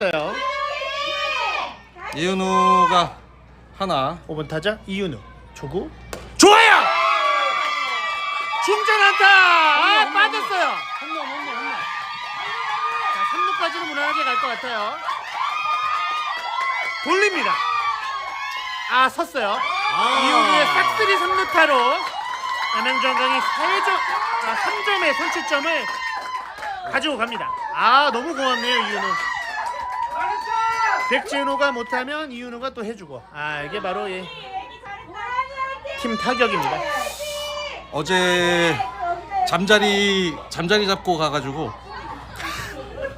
있어요. 이은우가 하나 5번 타자 이윤우 초구 좋아요. 중전 안타. 아 빠졌어요. 홈런 홈런 홈런. 자 3루까지는 무난하게 갈 것 같아요. 돌립니다. 아 섰어요. 이윤우의 싹쓸이 3루타로 남양주한강이 4점, 아, 3점의 선취점을 가지고 갑니다. 아 너무 고맙네요 이윤우. 백진호가 못하면 이윤우가 또 해주고. 아 이게 바로 예, 팀 타격입니다. 어제 잠자리 잠자리 잡고 가가지고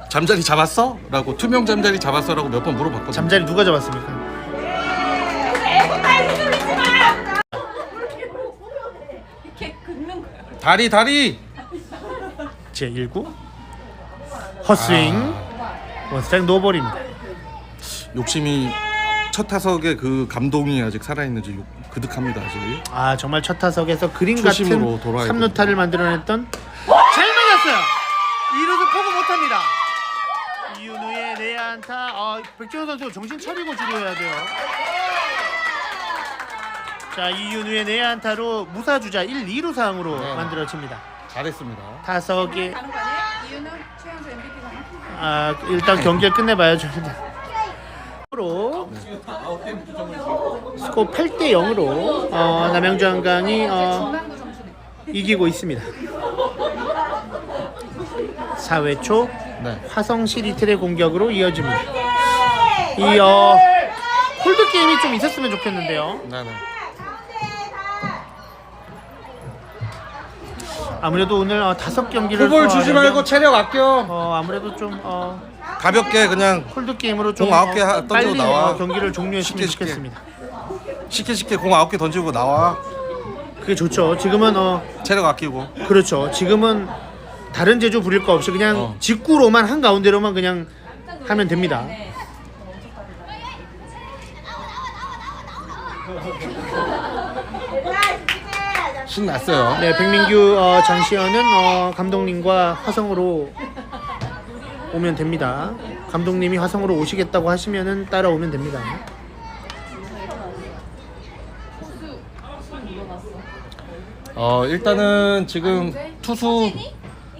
잠자리 잡았어? 라고 투명 잠자리 잡았어? 라고 몇 번 물어봤거든요. 잠자리 누가 잡았습니까? 다리 다리! 제 1구? 헛스윙. 원스트라이크 노볼입니다 욕심이 첫 타석에 그 감동이 아직 살아있는지 욕- 그득합니다 아직 아 정말 첫 타석에서 그림 초심으로 같은 돌아야 3루타를 만들어냈던 잘 맞았어요 이루수 포구 못합니다 이윤우의 내야 안타 아, 백정현 선수 정신 차리고 주루해야 돼요 자 이윤우의 내야 안타로 무사 주자 1, 2루 상으로 네. 만들어집니다 잘했습니다 타석에 가는 거 아니에요? 이유는 최연소 MVP잖아. 아 일단 경기를 끝내봐야죠. 로 스코 8대 0으로 어, 남양주 한강이 어. 이기고 있습니다. 4회 초네 화성 시 리틀의 공격으로 이어집니다. 이 어, 홀드 게임이 좀 있었으면 좋겠는데요. 네네 아무래도 오늘 어, 다섯 경기를 후볼 주지 말고 체력 아껴 어, 아무래도 좀 어, 가볍게 그냥 홀드 게임으로 좀 공 아홉 개 어, 하- 던지고 빨리 나와. 어, 경기를 종료했으면 쉽게, 쉽게. 좋겠습니다. 쉽게 쉽게 공 아홉 개 던지고 나와 그게 좋죠. 지금은 어, 체력 아끼고 그렇죠. 지금은 다른 제조 부릴 거 없이 그냥 어. 직구로만 한 가운데로만 그냥 하면 됩니다. 신났어요 네, 백민규 어, 장시현은 어, 감독님과 화성으로 오면 됩니다. 감독님이 화성으로 오시겠다고 하시면은 따라오면 됩니다. 어 일단은 지금 투수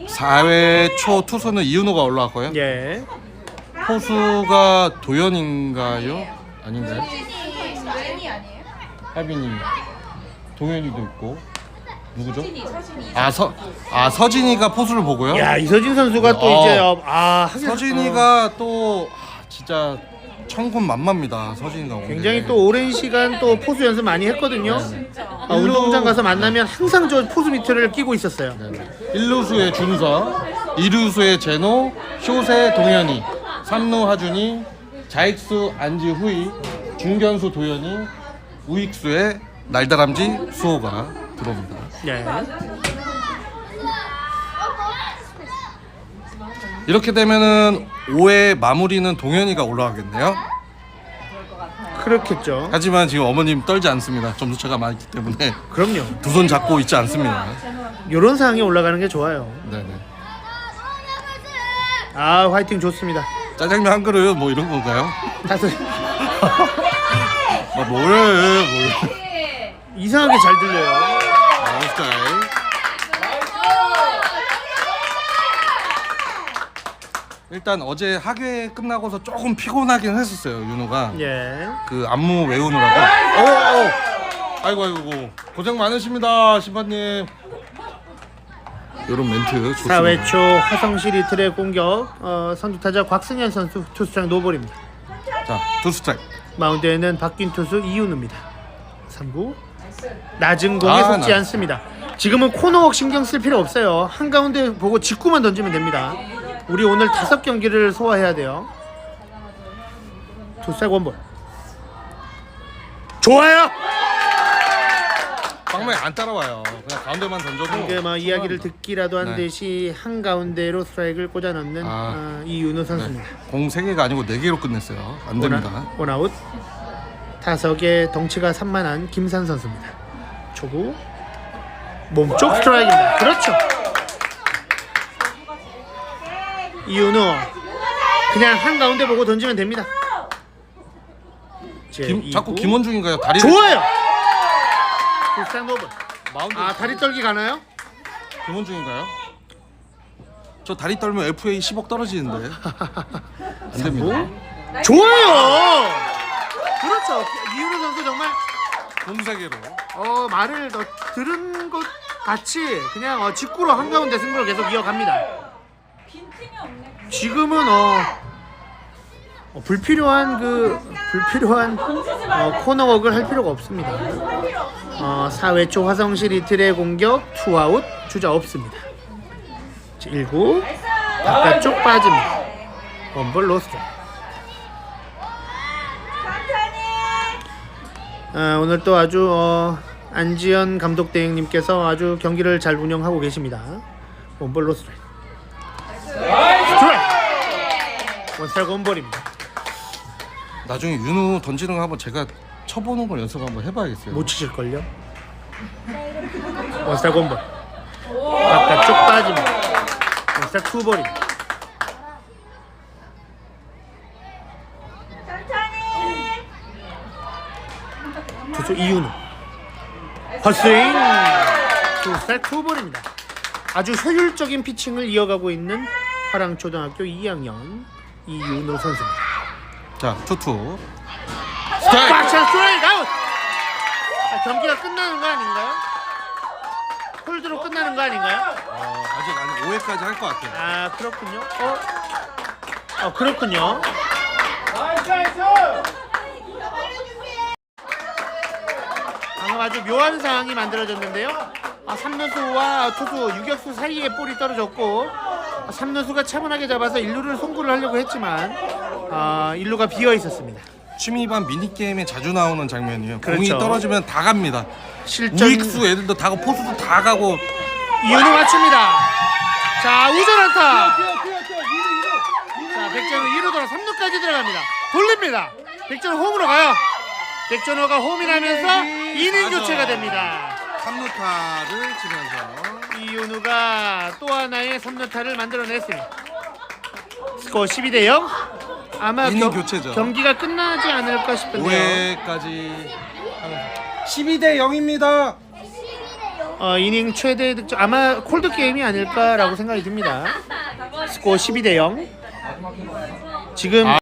4회 초 투수는 이윤호가 올라왔고요 예. 포수가 도현인가요? 아닌가요? 하빈이 동현이도 있고 누구죠? 서진이 서진이. 아, 서, 아 서진이가 포수를 보고요? 야, 이서진 선수가 또 어. 이제 어, 아, 하긴- 어, 서진이가 또 아, 진짜 천군 만마입니다 서진이가 오늘 굉장히 또 오랜 시간 또 포수 연습 많이 했거든요. 아, 운동장 가서 만나면 항상 저 포수 미트를 끼고 있었어요. 1루수의 준서 2루수의 제노 쇼세 동현이 3루 하준이 자익수 안지후이 중견수 도현이 우익수의 날다람쥐 수호가 들어옵니다 예. 이렇게 되면은 5회 마무리는 동현이가 올라가겠네요 그렇겠죠. 하지만 지금 어머님 떨지 않습니다 점수차가 많기 때문에 그럼요. 두 손 잡고 있지 않습니다 이런 상황에 올라가는 게 좋아요. 네네 아 화이팅 좋습니다. 짜장면 한 그릇 뭐 이런 건가요? 다섯 뭐 뭐래 뭘 이상하게 잘 들려요. 아, 스타일 일단 어제 학회 끝나고서 조금 피곤하긴 했었어요 윤호가 예. 그 안무 외우느라고 오, 오. 아이고 아이고 고생 많으십니다 심판님 이런 멘트 좋습니다 4회 초 화성시 리틀의 공격 어, 선두타자 곽승현 선수 투수장 노볼입니다. 자 투스트라이크 마운드에는 바뀐 투수 이윤우입니다. 3구 낮은 공에 아, 속지 나- 않습니다. 지금은 코너웍 신경 쓸 필요 없어요. 한가운데 보고 직구만 던지면 됩니다. 우리 오늘 다섯 경기를 소화해야 돼요. 투스트라이크 원볼. 좋아요. 빵맨 안 따라와요 그냥 가운데만 던져도 방금 어, 이야기를 듣기라도 한 네. 듯이 한 가운데로 스트라이크를 꽂아 넣는 아. 어, 이윤우 선수입니다. 공 3개가 아니고 4개로 끝냈어요 안 됩니다 원, 아웃 타석에 덩치가 산만한 김산 선수입니다. 초구 몸쪽 스트라이크입니다. 그렇죠. 이윤우 그냥 한 가운데 보고 던지면 됩니다. 제 김. 자꾸 김원중인가요? 다리 좋아요. 불쌍 오버. 마운드 아 다리 떨기 가나요? 김원중인가요? 저 다리 떨면 FA 10억 떨어지는데 안 됩니다. 좋아요. 그렇죠. 이윤호 선수 정말 공세계로 어 말을 더 들은 것 같이 그냥 어, 직구로 한 가운데 승부를 계속 이어갑니다. 빈틈이 없네. 지금은 어, 어, 불필요한 그 불필요한 어, 코너웍을 할 필요가 없습니다. 어, 4회 초 화성실 이틀의 공격 투아웃 주자 없습니다. 1구 바깥쪽 빠집니다. 원볼 로스트. 아, 오늘 또 아주 어, 안지현 감독 대행님께서 아주 경기를 잘 운영하고 계십니다. 원볼 로 스트. 스트라이크. 원스트라이크 원볼입니다. 나중에 윤우 던지는 거 한번 제가 쳐보는 걸 연습 한번 해봐야겠어요. 못 치실걸요? 원스타크 원볼 바깥쪽 빠집니다 원스타크 투볼입니다 투수 이윤우 헛스윙 투스타크 투볼입니다 아주 효율적인 피칭을 이어가고 있는 화랑초등학교 2학년 이윤우 선수입니다 자 투투 스타일 박찬 스트라이크 아웃 아, 경기가 끝나는 거 아닌가요? 홀드로 끝나는 거 아닌가요? 어, 아직 아니 5회까지 할 것 같아요. 아 그렇군요. 어, 어 그렇군요. 방금 아주 묘한 상황이 만들어졌는데요. 아, 3루수와 투수 유격수 사이에 볼이 떨어졌고 아, 3루수가 차분하게 잡아서 1루를 송구를 하려고 했지만 아, 1루가 비어 있었습니다. 취미반 미니 게임에 자주 나오는 장면이에요. 공이 그렇죠. 떨어지면 다 갑니다. 실전 우익수 애들도 다 가고 포수도 다 가고 이윤우 맞춥니다. 자 우전 안타. 자 백전호 2루 돌아 3루까지 들어갑니다. 돌립니다. 백전호 홈으로 가요. 백전호가 홈이라면서 이닝 맞아. 교체가 됩니다. 3루타를 치면서 이윤우가 또 하나의 3루타를 만들어냈습니다. 스코어 12 대 0. 아마 이닝 겨- 교체죠. 경기가 끝나지 않을까 싶은데요. 5회까지 12대 0입니다. 어, 이닝 최대 득점 아마 콜드 게임이 아닐까라고 생각이 듭니다. 스코어 12 대 0. 지금 아,